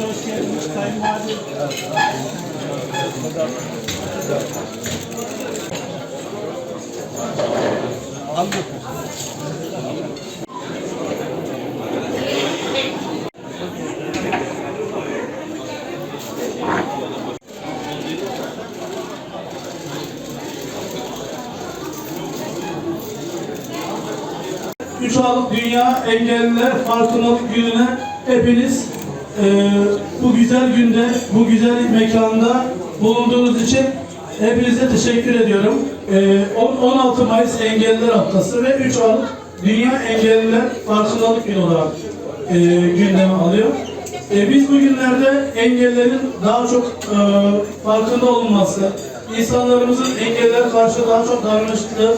Hoş geldiniz kayınvalide. Üç Aralık Dünya Engelliler Farkındalık Günü'ne hepiniz e, bu güzel günde, bu güzel mekanda bulunduğunuz için hepinize teşekkür ediyorum. E, on- 16 Mayıs Engelliler Haftası ve 3 Aralık Dünya Engelliler Farkındalık Günü olarak e, gündeme alıyor. E, biz bugünlerde engellerin daha çok e, farkında olması, insanlarımızın engellere karşı daha çok davranışlı,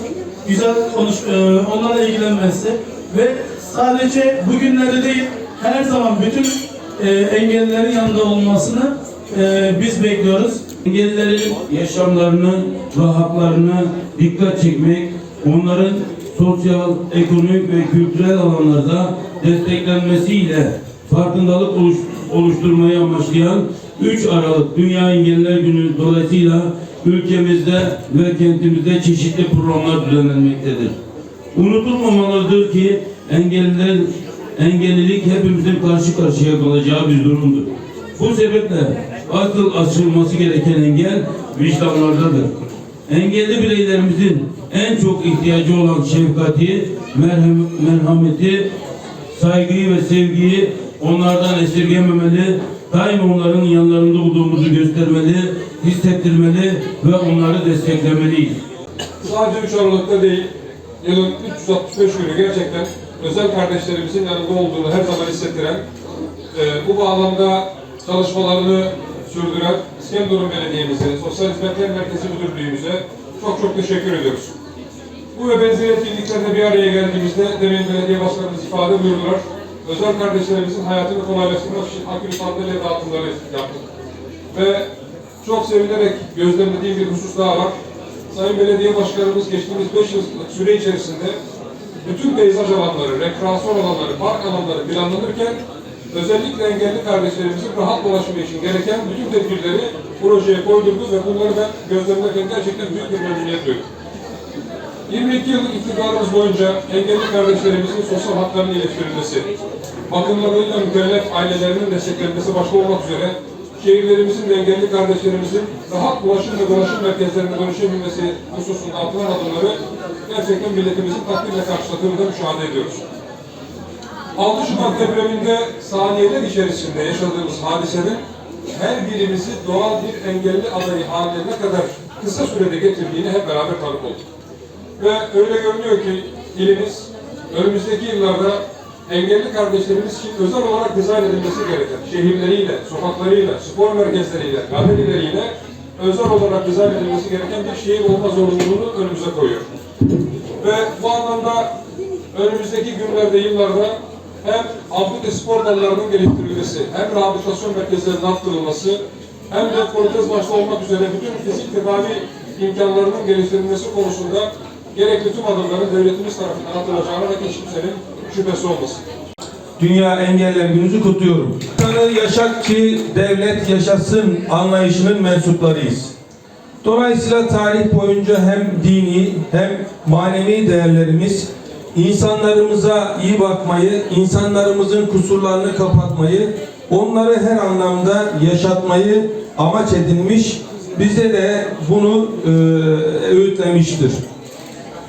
güzel konuş, e, onlarla ilgilenmesi ve sadece bugünlerde değil, her zaman bütün e, engellilerin yanında olmasını biz bekliyoruz. Engellilerin yaşamlarını ve haklarını dikkat çekmek, onların sosyal, ekonomik ve kültürel alanlarda desteklenmesiyle farkındalık oluş- oluşturmayı amaçlayan 3 Aralık Dünya Engelliler Günü dolayısıyla ülkemizde ve kentimizde çeşitli programlar düzenlenmektedir. Unutulmamalıdır ki engelliler, engellilik hepimizin karşı karşıya kalacağı bir durumdur. Bu sebeple asıl aşılması gereken engel vicdanlardadır. Engelli bireylerimizin en çok ihtiyacı olan şefkati, merhem- merhameti, saygıyı ve sevgiyi onlardan esirgememeli, daima onların yanlarında olduğumuzu göstermeli, hissettirmeli ve onları desteklemeliyiz. Sadece 3 Aralık'ta değil, yılın 365 günü gerçekten özel kardeşlerimizin yanında olduğunu her zaman hissettiren, e, bu bağlamda çalışmalarını sürdüren İskenderun Belediye'mize, Sosyal Hizmetler Merkezi Müdürlüğümüze çok çok teşekkür ediyoruz. Bu ve benzeri etkinliklerde bir araya geldiğimizde demin belediye başkanımız ifade buyurdular. Özel kardeşlerimizin hayatını kolaylaştırmak için akülü sandalye dağıtımları yaptık. Ve çok sevinerek gözlemlediğim bir husus daha var. Sayın Belediye Başkanımız geçtiğimiz 5 yıllık süre içerisinde bütün peyzaj alanları, rekreasyon alanları, park alanları planlanırken özellikle engelli kardeşlerimizin rahat dolaşımı için gereken bütün tedbirleri projeye koydurdu ve bunları ben gözlemlerken gerçekten büyük bir memnuniyet duydum. 22 yıllık iktidarımız boyunca engelli kardeşlerimizin sosyal haklarının iyileştirilmesi, bakımlarıyla mükellef ailelerinin desteklenmesi başta olmak üzere şehirlerimizin ve engelli kardeşlerimizin rahat ulaşım ve dolaşım merkezlerine dönüşebilmesi hususunda atılan adımları gerçekten milletimizin takdirle karşıladığını da müşahede ediyoruz. 6 Şubat depreminde saniyeler içerisinde yaşadığımız hadisenin her birimizi doğal bir engelli adayı haline ne kadar kısa sürede getirdiğini hep beraber tanık olduk. Ve öyle görünüyor ki ilimiz önümüzdeki yıllarda engelli kardeşlerimiz için özel olarak dizayn edilmesi gereken şehirleriyle, sokaklarıyla, spor merkezleriyle, galerileriyle özel olarak dizayn edilmesi gereken bir şehir olma zorunluluğunu önümüze koyuyor. Ve bu anlamda önümüzdeki günlerde, yıllarda hem ampute spor dallarının geliştirilmesi, hem rehabilitasyon merkezlerinin arttırılması, hem de protez başta olmak üzere bütün fizik tedavi imkanlarının geliştirilmesi konusunda gerekli tüm adımların devletimiz tarafından atılacağına da hiç kimsenin şüphesi olmasın. Dünya Engeller Günü'nü kutluyorum. Tanı yaşat ki devlet yaşasın anlayışının mensuplarıyız. Dolayısıyla tarih boyunca hem dini hem manevi değerlerimiz insanlarımıza iyi bakmayı, insanlarımızın kusurlarını kapatmayı, onları her anlamda yaşatmayı amaç edinmiş, bize de bunu e, öğütlemiştir.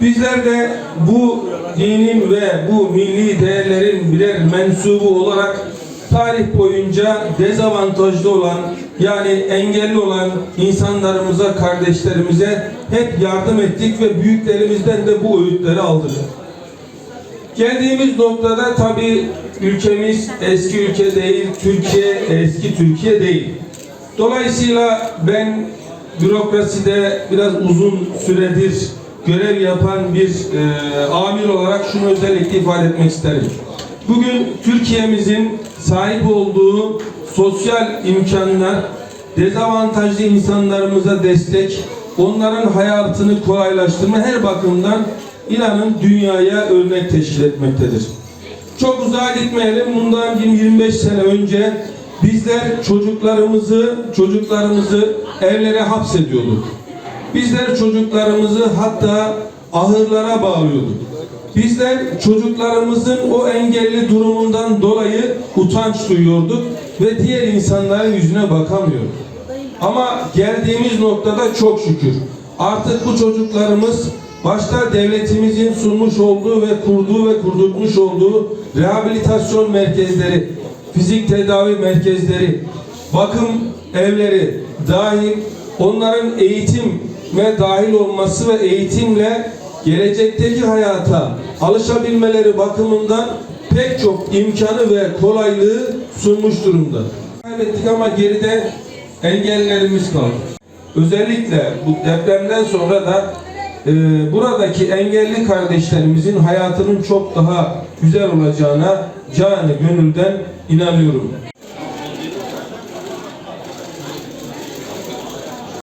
Bizler de bu dinin ve bu milli değerlerin birer mensubu olarak tarih boyunca dezavantajlı olan yani engelli olan insanlarımıza, kardeşlerimize hep yardım ettik ve büyüklerimizden de bu öğütleri aldık. Geldiğimiz noktada tabii ülkemiz eski ülke değil, Türkiye eski Türkiye değil. Dolayısıyla ben bürokraside biraz uzun süredir görev yapan bir e, amir olarak şunu özellikle ifade etmek isterim. Bugün Türkiye'mizin sahip olduğu sosyal imkanlar, dezavantajlı insanlarımıza destek, onların hayatını kolaylaştırma her bakımdan inanın dünyaya örnek teşkil etmektedir. Çok uzağa gitmeyelim. Bundan 20-25 sene önce bizler çocuklarımızı çocuklarımızı evlere hapsediyorduk. Bizler çocuklarımızı hatta ahırlara bağlıyorduk. Bizler çocuklarımızın o engelli durumundan dolayı utanç duyuyorduk ve diğer insanların yüzüne bakamıyorduk. Ama geldiğimiz noktada çok şükür artık bu çocuklarımız başta devletimizin sunmuş olduğu ve kurduğu ve kurdurtmuş olduğu rehabilitasyon merkezleri, fizik tedavi merkezleri, bakım evleri dahil onların eğitime dahil olması ve eğitimle gelecekteki hayata alışabilmeleri bakımından pek çok imkanı ve kolaylığı sunmuş durumda. Kaybettik ama geride engellerimiz kaldı. Özellikle bu depremden sonra da e, buradaki engelli kardeşlerimizin hayatının çok daha güzel olacağına canı gönülden inanıyorum.